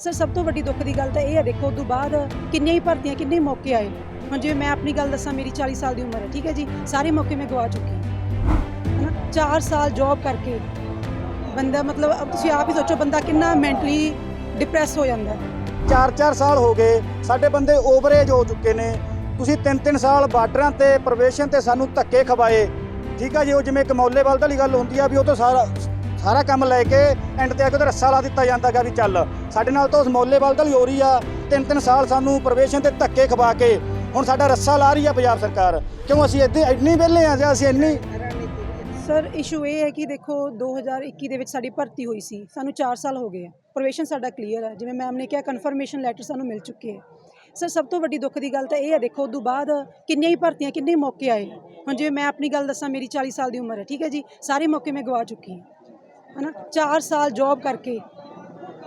Sir, ਸਭ ਤੋਂ ਵੱਡੀ ਦੁੱਖ ਦੀ ਗੱਲ ਤਾਂ ਇਹ ਹੈ, ਦੇਖੋ, ਉਦੋਂ ਬਾਅਦ ਕਿੰਨੀਆਂ ਹੀ ਭਰਤੀਆਂ, ਕਿੰਨੇ ਮੌਕੇ ਆਏ। ਹੁਣ ਜਿਵੇਂ ਮੈਂ ਆਪਣੀ ਗੱਲ ਦੱਸਾਂ, ਮੇਰੀ 40 ਸਾਲ ਦੀ ਉਮਰ ਹੈ, ਠੀਕ ਹੈ ਜੀ? ਸਾਰੇ ਮੌਕੇ ਮੈਂ ਗਵਾ ਚੁੱਕੀ ਹਾਂ। ਹਨਾ? 4 ਸਾਲ ਜੌਬ ਕਰਕੇ ਬੰਦਾ, ਮਤਲਬ ਤੁਸੀਂ ਆਪ ਹੀ ਸੋਚੋ, ਬੰਦਾ ਕਿੰਨਾ ਮੈਂਟਲੀ ਡਿਪਰੈਸ ਹੋ ਜਾਂਦਾ ਹੈ। 4-4 ਸਾਲ ਹੋ ਗਏ, ਸਾਡੇ ਬੰਦੇ ਓਵਰੇਜ ਹੋ ਚੁੱਕੇ ਨੇ। ਤੁਸੀਂ 3-3 ਸਾਲ ਬਾਰਡਰਾਂ ਤੇ, ਪ੍ਰਵੇਸ਼ਨ ਤੇ ਸਾਨੂੰ ਧੱਕੇ ਖਵਾਏ। ਠੀਕ ਆ ਜੀ, ਉਹ ਜਿਵੇਂ ਕਮੌਲੇ ਵੱਲ ਵਾਲੀ ਗੱਲ ਹੁੰਦੀ ਆ ਵੀ ਉਹ ਤਾਂ ਸਾਰਾ ਸਾਰਾ ਕੰਮ ਲੈ ਕੇ ਐਂਡ ਤੇ ਆ ਕੇ ਉਹਦਾ ਰੱਸਾ ਲਾ ਦਿੱਤਾ ਜਾਂਦਾਗਾ ਵੀ ਚੱਲ। ਸਾਡੇ ਨਾਲ ਤਾਂ ਉਸ ਮੌਲੇ ਵੱਲ ਵਾਲੀ ਆ। 3-3 ਸਾਲ ਸਾਨੂੰ ਪ੍ਰਵੇਸ਼ਨ ਤੇ ਧੱਕੇ ਖਵਾ ਕੇ ਹੁਣ ਸਾਡਾ ਰੱਸਾ ਲਾ ਰਹੀ ਆ ਪੰਜਾਬ ਸਰਕਾਰ। ਕਿਉਂ ਅਸੀਂ ਇੱਥੇ ਇੰਨੀ ਵਿਹਲੇ ਆ ਜਾਂ ਅਸੀਂ ਇੰਨੀ ਸਰ ਇਸ਼ੂ ਇਹ ਹੈ ਕਿ ਦੇਖੋ 2021 ਦੇ ਵਿੱਚ ਸਾਡੀ ਭਰਤੀ ਹੋਈ ਸੀ। ਸਾਨੂੰ 4 ਸਾਲ ਹੋ ਗਏ ਆ। ਪ੍ਰੋਵੇਸ਼ਨ ਸਾਡਾ ਕਲੀਅਰ ਹੈ ਜਿਵੇਂ ਮੈਮ ਨੇ ਕਿਹਾ ਕਨਫਰਮੇਸ਼ਨ ਲੈਟਰ ਸਾਨੂੰ ਮਿਲ ਚੁੱਕੇ ਹੈ ਸਰ, ਸਭ ਤੋਂ ਵੱਡੀ ਦੁੱਖ ਦੀ ਗੱਲ ਤਾਂ ਇਹ ਹੈ ਦੇਖੋ, ਉਦੋਂ ਬਾਅਦ ਕਿੰਨੀਆਂ ਹੀ ਭਰਤੀਆਂ, ਕਿੰਨੇ ਹੀ ਮੌਕੇ ਆਏ। ਹੁਣ ਜਿਵੇਂ ਮੈਂ ਆਪਣੀ ਗੱਲ ਦੱਸਾਂ, ਮੇਰੀ 40 ਸਾਲ ਦੀ ਉਮਰ ਹੈ, ਠੀਕ ਹੈ ਜੀ? ਸਾਰੇ ਮੌਕੇ ਮੈਂ ਗਵਾ ਚੁੱਕੀ ਹਾਂ। ਹਨਾ 4 ਸਾਲ ਜੌਬ ਕਰਕੇ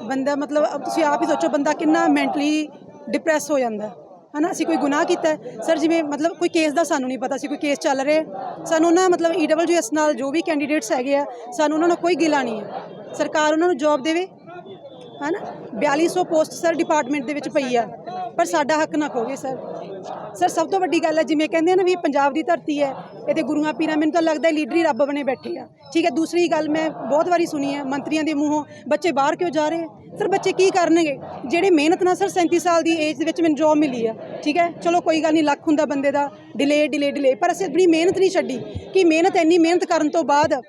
ਬੰਦਾ ਮਤਲਬ ਤੁਸੀਂ ਆਪ ਹੀ ਸੋਚੋ ਬੰਦਾ ਕਿੰਨਾ ਮੈਂਟਲੀ ਡਿਪਰੈਸ ਹੋ ਜਾਂਦਾ। ਹੈ ਹਨਾ, ਅਸੀਂ ਕੋਈ ਗੁਨਾਹ ਕੀਤਾ ਸਰ ਜਿਵੇਂ ਮਤਲਬ ਕੋਈ ਕੇਸ ਦਾ ਸਾਨੂੰ ਨਹੀਂ ਪਤਾ ਸੀ ਕੋਈ ਕੇਸ ਚੱਲ ਰਿਹਾ ਸਾਨੂੰ ਨਾ ਮਤਲਬ ਈਡਬਲਯੂਐਸ ਨਾਲ ਜੋ ਵੀ ਕੈਂਡੀਡੇਟਸ ਹੈਗੇ ਆ, ਸਾਨੂੰ ਉਹਨਾਂ ਨਾਲ ਕੋਈ ਗਿਲਾ ਨਹੀਂ ਹੈ। ਸਰਕਾਰ ਉਹਨਾਂ ਨੂੰ ਜੌਬ ਦੇਵੇ, ਹਨਾ 4200 ਪੋਸਟ ਸਰ ਡਿਪਾਰਟਮੈਂਟ ਦੇ ਵਿੱਚ ਪਈ ਆ। ਪਰ ਸਾਡਾ ਹੱਕ ਨਾ ਖੋਵੇ ਸਰ। ਸਰ ਸਭ ਤੋਂ ਵੱਡੀ ਗੱਲ ਹੈ ਜਿਵੇਂ ਕਹਿੰਦੇ ਆ ਨਾ ਵੀ ਪੰਜਾਬ ਦੀ ਧਰਤੀ ਹੈ ਇਹਦੇ ਗੁਰੂਆਂ ਪੀਰਾਂ ਮੈਨੂੰ ਤਾਂ ਲੱਗਦਾ ਲੀਡਰ ਹੀ ਰੱਬ ਬਣੇ ਬੈਠੇ ਆ। ਠੀਕ ਹੈ ਦੂਸਰੀ ਗੱਲ ਮੈਂ ਬਹੁਤ ਵਾਰੀ ਸੁਣੀ ਹੈ ਮੰਤਰੀਆਂ ਦੇ ਮੂੰਹੋਂ ਬੱਚੇ ਬਾਹਰ ਕਿਉਂ ਜਾ ਰਹੇ? ਸਰ ਬੱਚੇ ਕੀ ਕਰਨਗੇ? ਜਿਹੜੇ ਮਿਹਨਤ ਨਾਲ ਸਰ 37 ਸਾਲ ਦੀ ਏਜ ਦੇ ਵਿੱਚ ਮੈਨੂੰ ਜੌਬ ਮਿਲੀ ਆ ਠੀਕ ਹੈ? ਚਲੋ ਕੋਈ ਗੱਲ ਨਹੀਂ ਲੱਖ ਹੁੰਦਾ ਬੰਦੇ ਦਾ ਡਿਲੇ ਡਿਲੇ ਡਿਲੇ ਪਰ ਅਸੀਂ ਆਪਣੀ ਮਿਹਨਤ ਨਹੀਂ ਛੱਡੀ ਕਿ ਮਿਹਨਤ ਇੰਨੀ ਮਿਹਨਤ ਕਰਨ ਤੋਂ ਬਾਅਦ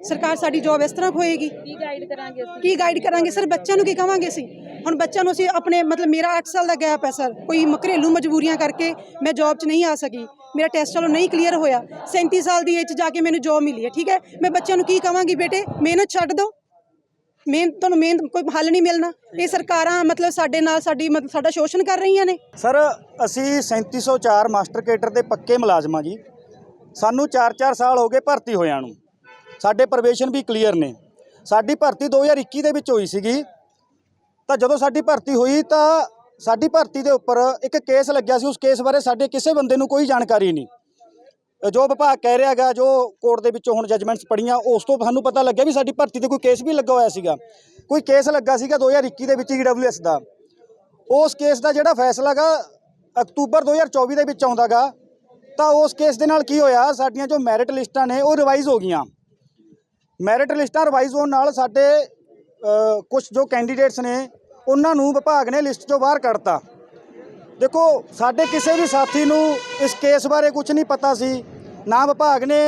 ਸਰਕਾਰ ਸਾਡੀ ਜੌਬ ਇਸ ਤਰ੍ਹਾਂ ਹੋਏਗੀ ਕੀ ਗਾਈਡ ਕਰਾਂਗੇ ਕੀ ਗਾਈਡ ਕਰਾਂਗੇ? ਸਰ ਬੱਚਿਆਂ ਨੂੰ ਕੀ ਕਵਾਂਗੇ ਅਸੀਂ? ਹੁਣ ਬੱਚਿਆਂ ਨੂੰ ਅਸੀਂ ਆਪਣੇ, ਮਤਲਬ ਮੇਰਾ 8 ਸਾਲ ਦਾ ਗੈਪ ਹੈ ਸਰ ਕੋਈ ਘਰੇਲੂ ਮਜਬੂਰੀਆਂ ਕਰਕੇ ਮੈਂ ਜੌਬ 'ਚ ਨਹੀਂ ਆ ਸਕੀ। ਮੇਰਾ ਟੈਸਟ ਚਲੋ ਨਹੀਂ ਕਲੀਅਰ ਹੋਇਆ। 37 ਸਾਲ ਦੀ ਏਜ 'ਚ ਜਾ ਕੇ ਮੈਨੂੰ ਜੌਬ ਮਿਲੀ ਹੈ, ਠੀਕ ਹੈ? ਮੈਂ ਬੱਚਿਆਂ ਨੂੰ ਕੀ ਕਹਾਂਗੀ ਬੇਟੇ? ਮਿਹਨਤ ਛੱਡ ਦਿਓ। ਮਿਹਨਤ ਤੁਹਾਨੂੰ ਮਿਹਨਤ ਕੋਈ ਹੱਲ ਨਹੀਂ ਮਿਲਣਾ। ਇਹ ਸਰਕਾਰਾਂ, ਮਤਲਬ ਸਾਡੇ ਨਾਲ ਸਾਡੀ, ਮਤਲਬ ਸਾਡਾ ਸ਼ੋਸ਼ਣ ਕਰ ਰਹੀਆਂ ਨੇ। ਸਰ ਅਸੀਂ 3704 ਮਾਸਟਰ ਕੇਟਰ ਦੇ ਪੱਕੇ ਮੁਲਾਜ਼ਮਾਂ ਜੀ। ਸਾਨੂੰ 4-4 ਸਾਲ ਹੋ ਗਏ ਭਰਤੀ ਹੋਇਆਂ ਨੂੰ। ਸਾਡੇ ਪ੍ਰਵੇਸ਼ਨ ਵੀ ਕਲੀਅਰ ਨੇ। ਸਾਡੀ ਭਰਤੀ 2021 ਦੇ ਵਿੱਚ ਹੋਈ ਸੀਗੀ। ਤਾਂ ਜਦੋਂ ਸਾਡੀ ਭਰਤੀ ਹੋਈ ਤਾਂ ਸਾਡੀ ਭਰਤੀ ਦੇ ਉੱਪਰ ਇੱਕ ਕੇਸ ਲੱਗਿਆ ਸੀ। ਉਸ ਕੇਸ ਬਾਰੇ ਸਾਡੇ ਕਿਸੇ ਬੰਦੇ ਨੂੰ ਕੋਈ ਜਾਣਕਾਰੀ ਨਹੀਂ। ਜੋ ਵਿਭਾਗ ਕਹਿ ਰਿਹਾ ਹੈਗਾ, ਜੋ ਕੋਰਟ ਦੇ ਵਿੱਚੋਂ ਹੁਣ ਜੱਜਮੈਂਟਸ ਪੜੀਆਂ ਉਸ ਤੋਂ ਸਾਨੂੰ ਪਤਾ ਲੱਗਿਆ ਵੀ ਸਾਡੀ ਭਰਤੀ ਤੇ ਕੋਈ ਕੇਸ ਵੀ ਲੱਗਾ ਹੋਇਆ ਸੀਗਾ। ਕੋਈ ਕੇਸ ਲੱਗਾ ਸੀਗਾ 2021 ਦੇ ਵਿੱਚ ਈਡਬਲਯੂਐਸ ਦਾ। ਉਸ ਕੇਸ ਦਾ ਜਿਹੜਾ ਫੈਸਲਾ ਗਾ ਅਕਤੂਬਰ 2024 ਦੇ ਵਿੱਚ ਆਉਂਦਾਗਾ ਤਾਂ ਉਸ ਕੇਸ ਦੇ ਨਾਲ ਕੀ ਹੋਇਆ, ਸਾਡੀਆਂ ਜੋ ਮੈਰਿਟ ਲਿਸਟਾਂ ਨੇ, ਉਹ ਰਿਵਾਈਜ਼ ਹੋ ਗਈਆਂ। ਮੈਰਿਟ ਲਿਸਟਾਂ ਰਿਵਾਈਜ਼ ਹੋਣ ਨਾਲ ਸਾਡੇ ਕੁਝ ਜੋ ਕੈਂਡੀਡੇਟਸ ਨੇ ਉਹਨਾਂ ਨੂੰ ਵਿਭਾਗ ਨੇ ਲਿਸਟ ਚੋਂ ਬਾਹਰ ਕੱਢਤਾ। ਦੇਖੋ, ਸਾਡੇ ਕਿਸੇ ਵੀ ਸਾਥੀ ਨੂੰ ਇਸ ਕੇਸ ਬਾਰੇ ਕੁਝ ਨਹੀਂ ਪਤਾ ਸੀ। ਨਾ ਵਿਭਾਗ ਨੇ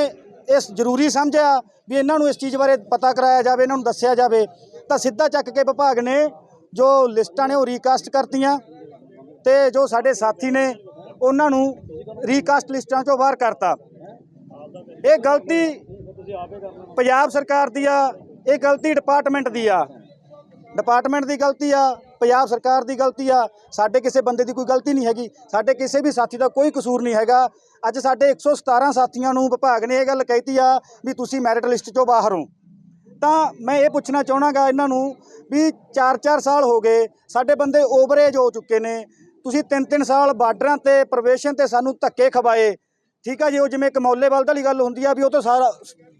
ਇਸ ਜ਼ਰੂਰੀ ਸਮਝਿਆ ਵੀ ਇਹਨਾਂ ਨੂੰ ਇਸ ਚੀਜ਼ ਬਾਰੇ ਪਤਾ ਕਰਾਇਆ ਜਾਵੇ, ਇਹਨਾਂ ਨੂੰ ਦੱਸਿਆ ਜਾਵੇ। ਤਾਂ ਸਿੱਧਾ ਚੱਕ ਕੇ ਵਿਭਾਗ ਨੇ ਜੋ ਲਿਸਟਾਂ ਨੇ ਉਹ ਰੀਕਾਸਟ ਕਰਤੀਆਂ ਤੇ ਜੋ ਸਾਡੇ ਸਾਥੀ ਨੇ ਉਹਨਾਂ ਨੂੰ ਰੀਕਾਸਟ ਲਿਸਟਾਂ ਚੋਂ ਬਾਹਰ ਕਰਤਾ ਇਹ ਗਲਤੀ ਪੰਜਾਬ ਸਰਕਾਰ ਦੀ ਆ, ਇਹ ਗਲਤੀ ਡਿਪਾਰਟਮੈਂਟ ਦੀ ਆ। ਡਿਪਾਰਟਮੈਂਟ ਦੀ ਗਲਤੀ ਆ, ਪੰਜਾਬ ਸਰਕਾਰ ਦੀ ਗਲਤੀ ਆ, ਸਾਡੇ ਕਿਸੇ ਬੰਦੇ ਦੀ ਕੋਈ ਗਲਤੀ ਨਹੀਂ ਹੈਗੀ, ਸਾਡੇ ਕਿਸੇ ਵੀ ਸਾਥੀ ਦਾ ਕੋਈ ਕਸੂਰ ਨਹੀਂ ਹੈਗਾ। ਅੱਜ ਸਾਡੇ 117 ਸਾਥੀਆਂ ਨੂੰ ਵਿਭਾਗ ਨੇ ਇਹ ਗੱਲ ਕਹਿਤੀ ਆ ਵੀ ਤੁਸੀਂ ਮੈਰਿਟ ਲਿਸਟ ਚੋਂ ਬਾਹਰ ਹੋ। ਤਾਂ ਮੈਂ ਇਹ ਪੁੱਛਣਾ ਚਾਹਣਾਗਾ ਇਹਨਾਂ ਨੂੰ ਵੀ 4-4 ਸਾਲ ਹੋ ਗਏ, ਸਾਡੇ ਬੰਦੇ ਓਵਰੇਜ ਹੋ ਚੁੱਕੇ ਨੇ। ਤੁਸੀਂ 3-3 ਸਾਲ ਬਾਰਡਰਾਂ ਤੇ, ਪ੍ਰਵੇਸ਼ਨ ਤੇ ਸਾਨੂੰ ਧੱਕੇ ਖਵਾਏ। ਠੀਕ ਆ ਜੀ, ਉਹ ਜਿਵੇਂ ਕਮੌਲੇ ਵੱਲ ਵਾਲੀ ਗੱਲ ਹੁੰਦੀ ਆ ਵੀ ਉਹ ਤੋਂ ਸਾਰਾ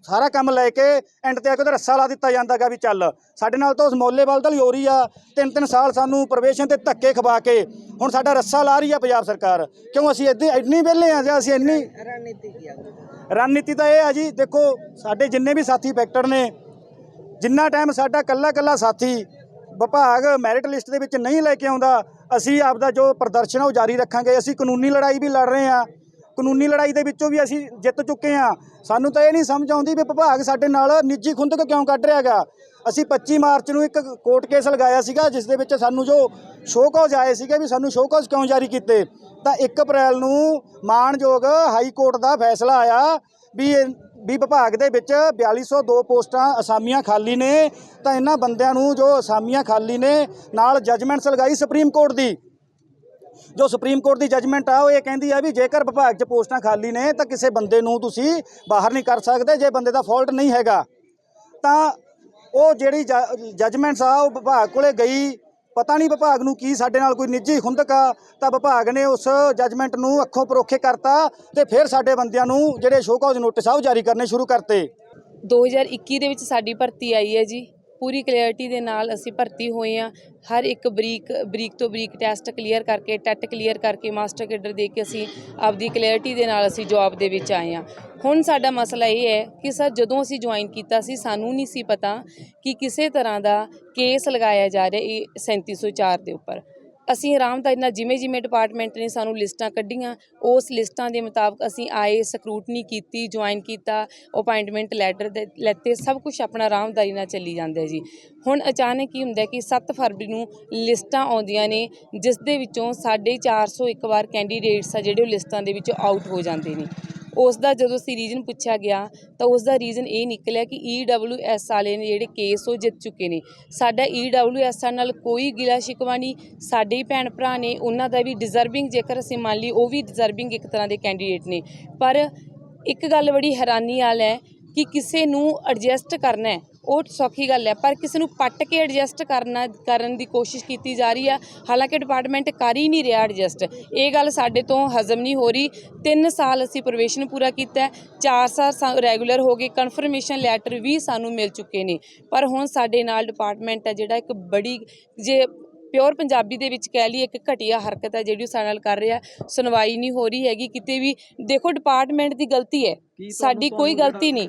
ਸਾਰਾ ਕੰਮ ਲੈ ਕੇ ਐਂਡ ਤੇ ਆ ਕੇ ਉਹਦਾ ਰੱਸਾ ਲਾ ਦਿੱਤਾ ਜਾਂਦਾਗਾ ਵੀ ਚੱਲ। ਸਾਡੇ ਨਾਲ ਤਾਂ ਉਸ ਮੌਲੇ ਵੱਲ ਵਾਲੀ ਹੋ ਰਹੀ ਆ 3-3 ਸਾਲ ਸਾਨੂੰ ਪ੍ਰਵੇਸ਼ਨ ਤੇ ਧੱਕੇ ਖਵਾ ਕੇ ਹੁਣ ਸਾਡਾ ਰੱਸਾ ਲਾ ਰਹੀ ਆ ਪੰਜਾਬ ਸਰਕਾਰ। ਕਿਉਂ ਅਸੀਂ ਇੱਦਾਂ, ਇੰਨੀ ਵਿਹਲੇ ਆ ਜਾਂ ਅਸੀਂ ਇੰਨੀ ਰਣਨੀਤੀ ਰਣਨੀਤੀ ਤਾਂ ਇਹ ਆ ਜੀ, ਦੇਖੋ ਸਾਡੇ ਜਿੰਨੇ ਵੀ ਸਾਥੀ ਫੈਕਟਰ ਨੇ, ਜਿੰਨਾ ਟਾਈਮ ਸਾਡਾ ਕੱਲਾ ਕੱਲਾ ਸਾਥੀ ਵਿਭਾਗ ਮੈਰਿਟ ਲਿਸਟ ਦੇ ਵਿੱਚ ਨਹੀਂ ਲੈ ਕੇ ਆਉਂਦਾ, ਅਸੀਂ ਆਪਦਾ ਜੋ ਪ੍ਰਦਰਸ਼ਨ ਉਹ ਜਾਰੀ ਰੱਖਾਂਗੇ। ਅਸੀਂ ਕਾਨੂੰਨੀ ਲੜਾਈ ਵੀ ਲੜ ਰਹੇ ਆ। ਕਾਨੂੰਨੀ ਲੜਾਈ ਦੇ ਵਿੱਚੋਂ ਵੀ ਅਸੀਂ ਜਿੱਤ ਚੁੱਕੇ ਹਾਂ। ਸਾਨੂੰ ਤਾਂ ਇਹ ਨਹੀਂ ਸਮਝ ਆਉਂਦੀ ਵੀ ਵਿਭਾਗ ਸਾਡੇ ਨਾਲ ਨਿੱਜੀ ਖੁੰਦਕ ਕਿਉਂ ਕੱਢ ਰਿਹਾ ਹੈਗਾ। ਅਸੀਂ 25 ਮਾਰਚ ਨੂੰ ਇੱਕ ਕੋਰਟ ਕੇਸ ਲਗਾਇਆ ਸੀਗਾ, ਜਿਸ ਦੇ ਵਿੱਚ ਸਾਨੂੰ ਜੋ ਸ਼ੋਅ ਕਾਜ਼ ਆਏ ਸੀਗੇ ਵੀ ਸਾਨੂੰ ਸ਼ੋਅ ਕਾਜ਼ ਕਿਉਂ ਜਾਰੀ ਕੀਤੇ। ਤਾਂ 1 ਅਪ੍ਰੈਲ ਨੂੰ ਮਾਣਯੋਗ ਹਾਈ ਕੋਰਟ ਦਾ ਫੈਸਲਾ ਆਇਆ ਵੀ ਵੀ ਵਿਭਾਗ ਦੇ ਵਿੱਚ 4202 ਪੋਸਟਾਂ ਅਸਾਮੀਆਂ ਖਾਲੀ ਨੇ। ਤਾਂ ਇਹਨਾਂ ਬੰਦਿਆਂ ਨੂੰ ਜੋ ਅਸਾਮੀਆਂ ਖਾਲੀ ਨੇ, ਨਾਲ ਜੱਜਮੈਂਟਸ ਲਗਾਈ ਸੁਪਰੀਮ ਕੋਰਟ ਦੀ। ਜੋ ਸੁਪਰੀਮ ਕੋਰਟ ਦੀ ਜੱਜਮੈਂਟ ਆ, ਉਹ ਇਹ ਕਹਿੰਦੀ ਆ ਵੀ ਜੇਕਰ ਵਿਭਾਗ 'ਚ ਪੋਸਟਾਂ ਖਾਲੀ ਨੇ ਤਾਂ ਕਿਸੇ ਬੰਦੇ ਨੂੰ ਤੁਸੀਂ ਬਾਹਰ ਨਹੀਂ ਕਰ ਸਕਦੇ, ਜੇ ਬੰਦੇ ਦਾ ਫਾਲਟ ਨਹੀਂ ਹੈਗਾ। ਤਾਂ ਉਹ ਜਿਹੜੀ ਜੱਜਮੈਂਟਸ ਆ, ਉਹ ਵਿਭਾਗ ਕੋਲੇ ਗਈ। ਪਤਾ ਨਹੀਂ ਵਿਭਾਗ ਨੂੰ ਕੀ ਸਾਡੇ ਨਾਲ ਕੋਈ ਨਿੱਜੀ ਖੁੰਦਕ ਆ। ਤਾਂ ਵਿਭਾਗ ਨੇ ਉਸ ਜੱਜਮੈਂਟ ਨੂੰ ਅੱਖੋਂ ਪਰੋਖੇ ਕਰਤਾ ਤੇ ਫਿਰ ਸਾਡੇ ਬੰਦਿਆਂ ਨੂੰ ਜਿਹੜੇ ਸ਼ੋਅ ਨੋਟਿਸ ਆ, ਉਹ ਜਾਰੀ ਕਰਨੇ ਸ਼ੁਰੂ ਕਰਤੇ। 2021 ਦੇ ਵਿੱਚ ਸਾਡੀ ਭਰਤੀ ਆਈ ਹੈ ਜੀ। ਪੂਰੀ ਕਲੀਅਰਟੀ ਦੇ ਨਾਲ ਅਸੀਂ ਭਰਤੀ ਹੋਏ ਆ ਹਰ ਇੱਕ ਬਰੀਕ ਬਰੀਕ ਤੋਂ ਬਰੀਕ ਟੈਸਟ ਕਲੀਅਰ ਕਰਕੇ, ਟੈਟ ਕਲੀਅਰ ਕਰਕੇ ਮਾਸਟਰ ਕੇਡਰ ਦੇ ਕੇ ਅਸੀਂ ਆਪਦੀ ਕਲੀਅਰਟੀ ਦੇ ਨਾਲ ਅਸੀਂ ਜੌਬ ਦੇ ਵਿੱਚ ਆਏ ਆ ਹੁਣ ਸਾਡਾ ਮਸਲਾ ਇਹ ਹੈ ਕਿ ਸਰ ਜਦੋਂ ਅਸੀਂ ਜੁਆਇਨ ਕੀਤਾ ਸੀ, ਸਾਨੂੰ ਨਹੀਂ ਸੀ ਪਤਾ ਕਿ ਕਿਸੇ ਤਰ੍ਹਾਂ ਦਾ ਕੇਸ ਲਗਾਇਆ ਜਾ ਰਿਹਾ ਇਹ 3704 ਦੇ ਉੱਪਰ। ਅਸੀਂ ਆਰਾਮਦਾਰੀ ਨਾਲ ਜਿਵੇਂ ਜਿਵੇਂ ਡਿਪਾਰਟਮੈਂਟ ਨੇ ਸਾਨੂੰ ਲਿਸਟਾਂ ਕੱਢੀਆਂ, ਉਸ ਲਿਸਟਾਂ ਦੇ ਮੁਤਾਬਕ ਅਸੀਂ ਆਏ ਸਕਰੂਟਨੀ ਕੀਤੀ ਜੁਆਇਨ ਕੀਤਾ ਅਪਾਇੰਟਮੈਂਟ ਲੈਟਰ ਲੈਤੇ, ਸਭ ਕੁਝ ਆਪਣਾ ਆਰਾਮਦਾਰੀ ਨਾਲ ਚੱਲੀ ਜਾਂਦਾ ਜੀ। ਹੁਣ ਅਚਾਨਕ ਕੀ ਹੁੰਦਾ ਕਿ 7 ਫਰਵਰੀ ਨੂੰ ਲਿਸਟਾਂ ਆਉਂਦੀਆਂ ਨੇ ਜਿਸ ਦੇ ਵਿੱਚੋਂ ਸਾਡੇ 401 ਵਾਰ ਕੈਂਡੀਡੇਟਸ ਆ ਜਿਹੜੇ ਉਹ ਲਿਸਟਾਂ ਦੇ ਵਿੱਚੋਂ ਆਊਟ ਹੋ ਜਾਂਦੇ ਨੇ। ਉਸ ਦਾ ਜਦੋਂ ਅਸੀਂ ਰੀਜ਼ਨ ਪੁੱਛਿਆ ਗਿਆ, ਤਾਂ ਉਸ ਦਾ ਰੀਜ਼ਨ ਇਹ ਨਿਕਲਿਆ ਕਿ EWS ਵਾਲੇ ਨੇ ਜਿਹੜੇ ਕੇਸ ਉਹ ਜਿੱਤ ਚੁੱਕੇ ਨੇ। ਸਾਡਾ EWS ਨਾਲ ਕੋਈ ਗਿਲਾ ਸ਼ਿਕਵਾ ਨਹੀਂ, ਸਾਡੇ ਹੀ ਭੈਣ ਭਰਾ ਨੇ, ਉਹਨਾਂ ਦਾ ਵੀ ਡਿਜ਼ਰਵਿੰਗ ਜੇਕਰ ਅਸੀਂ ਮੰਨ ਲਈ ਉਹ ਵੀ ਡਿਜ਼ਰਵਿੰਗ ਇੱਕ ਤਰ੍ਹਾਂ ਦੇ ਕੈਂਡੀਡੇਟ ਨੇ। ਪਰ ਇੱਕ ਗੱਲ ਬੜੀ ਹੈਰਾਨੀ ਵਾਲ ਹੈ ਕਿ ਕਿਸੇ ਨੂੰ ਐਡਜਸਟ ਕਰਨਾ ਹੈ। ਉਹ ਸੌਖੀ ਗੱਲ ਹੈ ਪਰ ਕਿਸੇ ਨੂੰ ਪੱਟ ਕੇ ਐਡਜਸਟ ਕਰਨਾ ਕਰਨ ਦੀ ਕੋਸ਼ਿਸ਼ ਕੀਤੀ ਜਾ ਰਹੀ ਆ ਹਾਲਾਂਕਿ ਡਿਪਾਰਟਮੈਂਟ ਕਰ ਹੀ ਨਹੀਂ ਰਿਹਾ ਐਡਜਸਟ ਇਹ ਗੱਲ ਸਾਡੇ ਤੋਂ ਹਜ਼ਮ ਨਹੀਂ ਹੋ ਰਹੀ। 3 ਸਾਲ ਅਸੀਂ ਪ੍ਰੋਬੇਸ਼ਨ ਪੂਰਾ ਕੀਤਾ 4 ਸਾਲ ਰੈਗੂਲਰ ਹੋ ਗਏ ਕਨਫਰਮੇਸ਼ਨ ਲੈਟਰ ਵੀ ਸਾਨੂੰ ਮਿਲ ਚੁੱਕੇ ਨੇ। ਪਰ ਹੁਣ ਸਾਡੇ ਨਾਲ ਡਿਪਾਰਟਮੈਂਟ ਹੈ ਜਿਹੜਾ ਇੱਕ ਬੜੀ ਜੇ ਪਿਓਰ ਪੰਜਾਬੀ ਦੇ ਵਿੱਚ ਕਹਿ ਲਈ ਇੱਕ ਘਟੀਆ ਹਰਕਤ ਹੈ ਜਿਹੜੀ ਉਹ ਸਾਡੇ ਨਾਲ ਕਰ ਰਿਹਾ ਸੁਣਵਾਈ ਨਹੀਂ ਹੋ ਰਹੀ ਹੈਗੀ ਕਿਤੇ ਵੀ। ਦੇਖੋ ਡਿਪਾਰਟਮੈਂਟ ਦੀ ਗਲਤੀ ਹੈ। ਸਾਡੀ ਕੋਈ ਗਲਤੀ ਨਹੀਂ।